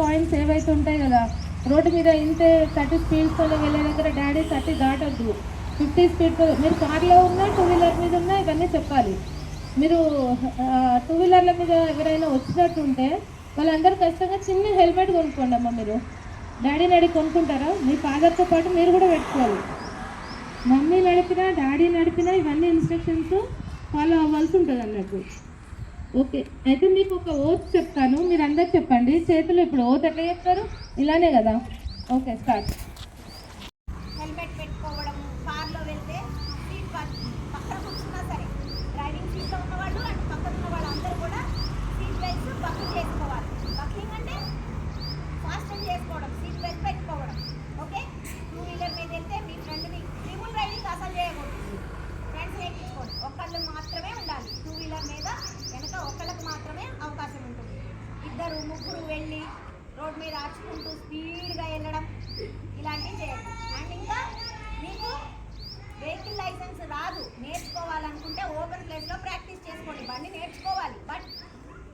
Points ఏవైతే ఉంటాయి కదా రోడ్డు మీద ఇంతే థర్టీ స్పీడ్స్తో వెళ్ళే దగ్గర డాడీ థర్టీ దాటద్దు. ఫిఫ్టీ స్పీడ్ మీరు కార్లో ఉన్నా టూ వీలర్ మీద ఉన్నా ఇవన్నీ చెప్పాలి. మీరు టూ వీలర్ల మీద ఎవరైనా వచ్చినట్టు ఉంటే వాళ్ళందరూ ఖచ్చితంగా చిన్న హెల్మెట్ కొనుక్కోండి అమ్మ మీరు. డాడీ నడి కొనుక్కుంటారా? మీ ఫాదర్తో పాటు మీరు కూడా పెట్టుకోవాలి. మమ్మీ నడిపినా డాడీ నడిపినా ఇవన్నీ ఇన్స్ట్రక్షన్స్ ఫాలో అవ్వాల్సి ఉంటుంది అన్నట్టు ఓకే అయితే మీకు ఒక ఓత్ చెప్తాను. మీరు అందరు చెప్పండి. చేతులు ఇప్పుడు ఓత్ ఎట్లా చెప్తారు? ఇలానే కదా? ఓకే స్టార్ట్ హెల్మెట్ పెట్టుకోవడం కార్లో వెళ్తే సీట్ పక్- పక్కన కూర్చున్నా సరే డ్రైవింగ్ సీట్లో ఉన్నవాళ్ళు అండ్ పక్కన ఉన్న వాళ్ళు అందరూ కూడా సీట్ బెల్ట్స్ బక్ చేసుకోవాలి బక్కింగ్ అంటే ఫాస్ట్ చేసుకోవడం సీట్ బెల్ట్ పెట్టుకోవడం ఓకే టూ వీలర్ మీద వెళ్తే మీ ఫ్రెండ్ని ట్రిపుల్ రైడింగ్ అసలు చేయకూడదు ఫ్రెండ్స్ ఎక్కించుకోండి ఒక్కళ్ళు మాత్రమే ఉండాలి టూ వీలర్ మీద వెనక ఒక్కళ్ళకి మాత్రమే అవకాశం ఉంటుంది ఇద్దరు ముగ్గురు వెళ్ళి రోడ్ మీద ఆడుచుకుంటూ స్పీడ్గా వెళ్ళడం ఇలాంటివి చేయదు అండ్ ఇంకా మీకు వెహికల్ లైసెన్స్ రాదు నేర్చుకోవాలనుకుంటే ఓపెన్ ప్లేస్లో ప్రాక్టీస్ చేసుకోండి బండి నేర్చుకోవాలి బట్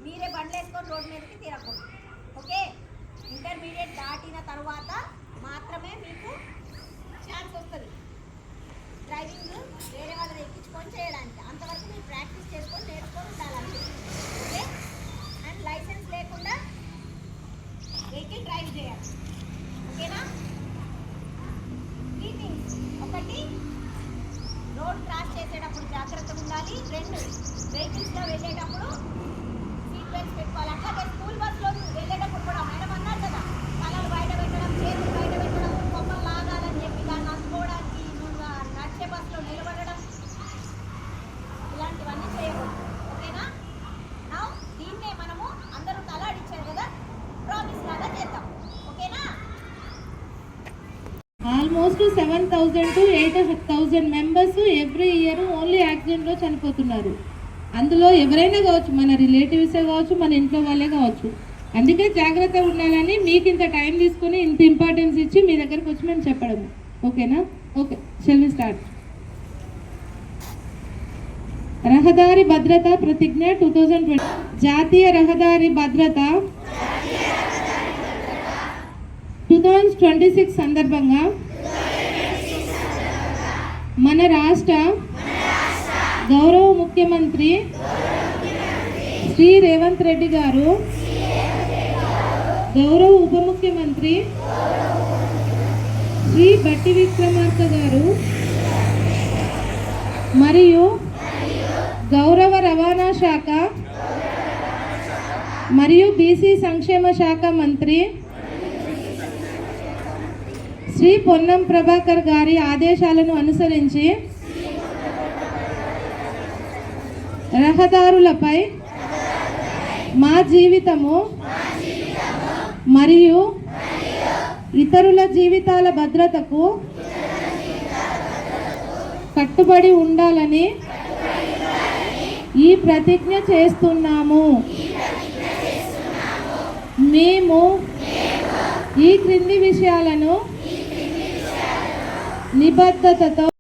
మీరే బండ్లు వేసుకొని రోడ్ మీదకి తిరగకూడదు ఓకే హండ్రెడ్ దాటిన తర్వాత మాత్రమే మీకు ఛాన్స్ వస్తుంది. డ్రైవింగ్ వేరే వాళ్ళని ఎక్కించుకొని చేయడానికి. అంతవరకు మీరు ప్రాక్టీస్ చేసుకొని నేర్చుకొని ఉండాలండి. ఓకే అండ్ లైసెన్స్ లేకుండా వెహికల్ డ్రైవ్ చేయాలి. ఓకేనా త్రీ థింగ్స్ ఒకటి రోడ్ క్రాస్ చేసేటప్పుడు జాగ్రత్తగా ఉండాలి. రెండు వెహికల్స్లో వెళ్ళేటప్పుడు సీట్ బెల్ట్స్ పెట్టుకోవాలి. అట్లాగే స్కూల్ బస్సులో almost seven thousand to eight thousand members every year only యాక్సిడెంట్లో చనిపోతున్నారు. అందులో ఎవరైనా కావచ్చు మన రిలేటివ్సే కావచ్చు మన ఇంట్లో వాళ్ళే కావచ్చు. అందుకే జాగ్రత్త ఉండాలని మీకు ఇంత టైం తీసుకొని ఇంత ఇంపార్టెన్స్ ఇచ్చి మీ దగ్గరకు వచ్చి మేము చెప్పడం. ఓకేనా? ఓకే షెల్ స్టార్ట్ రహదారి భద్రత ప్రతిజ్ఞ టూ థౌజండ్ ట్వంటీ జాతీయ రహదారి భద్రత టూ థౌజండ్ ట్వంటీ సిక్స్ సందర్భంగా మన రాష్ట్ర గౌరవ ముఖ్యమంత్రి శ్రీ రేవంత్ రెడ్డి గారు గౌరవ ఉప ముఖ్యమంత్రి శ్రీ బట్టి విక్రమార్క గారు మరియు గౌరవ రవాణా శాఖ మరియు బీసీ సంక్షేమ శాఖ మంత్రి శ్రీ పొన్నం ప్రభాకర్ గారి ఆదేశాలను అనుసరించి రహదారులపై మా జీవితము మరియు ఇతరుల జీవితాల భద్రతకు కట్టుబడి ఉండాలని ఈ ప్రతిజ్ఞ చేస్తున్నాము. మేము ఈ క్రింది విషయాలను నిబద్ధతతో